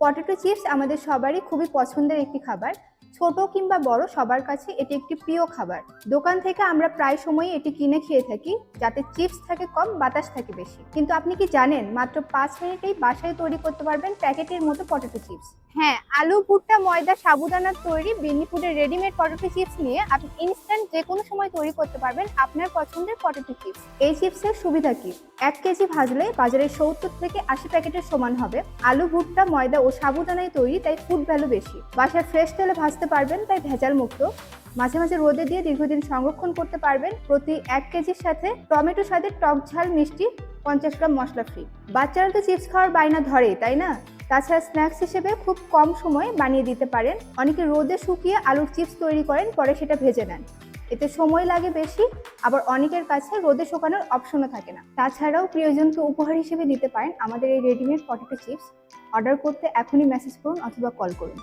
Potato chips আমাদের সবারই খুবই পছন্দের একটি খাবার। ছোট কিংবা বড় সবার কাছে এটি একটি প্রিয় খাবার। দোকান থেকে আমরা প্রায় সময় এটি কিনে খেয়ে থাকি, যাতে চিপস থাকে কম, বাতাস থাকে বেশি। কিন্তু আপনি কি জানেন, মাত্র পাঁচ মিনিটেই বাসায় তৈরি করতে পারবেন প্যাকেটের মতো পটেটো চিপস হ্যাঁ আলু, ভুট্টা, ময়দা সাবুদানার তৈরি, বিনি রেডিমেড পটেটো চিপস নিয়ে আপনি ইনস্ট্যান্ট যে কোনো সময় তৈরি করতে পারবেন আপনার পছন্দের পটেটো চিপস এই চিপসের সুবিধা কি? এক কেজি ভাজলে বাজারে সত্তর থেকে আশি প্যাকেটের সমান হবে। আলু, ভুট্টা, ময়দা ও সাবুদানায় তৈরি, তাই ফুড ভ্যালু বেশি। বাসায় ফ্রেশ তেলে ভাজতে পারবেন, তাই ভেজাল মুক্ত। মাঝে মাঝে রোদে দিয়ে দীর্ঘদিন সংরক্ষণ করতে পারবেন। প্রতি এক কেজির সাথে টমেটো স্বাদের টক ঝাল, মিষ্টি পঞ্চাশ গ্রাম মশলা ফ্রি বাচ্চারা তো চিপস খাওয়ার বায়না ধরে তাই না? তাছাড়া স্ন্যাক্স হিসেবে খুব কম সময়ে বানিয়ে দিতে পারেন। অনেকে রোদে শুকিয়ে আলুর চিপস তৈরি করেন, পরে সেটা ভেজে নেন। এতে সময় লাগে বেশি, আবার অনেকের কাছে রোদে শুকানোর অপশনও থাকে না। তাছাড়াও প্রিয়জনকে উপহার হিসেবে দিতে পারেন আমাদের এই রেডিমেড পটেটো চিপস অর্ডার করতে এখনই মেসেজ করুন অথবা কল করুন।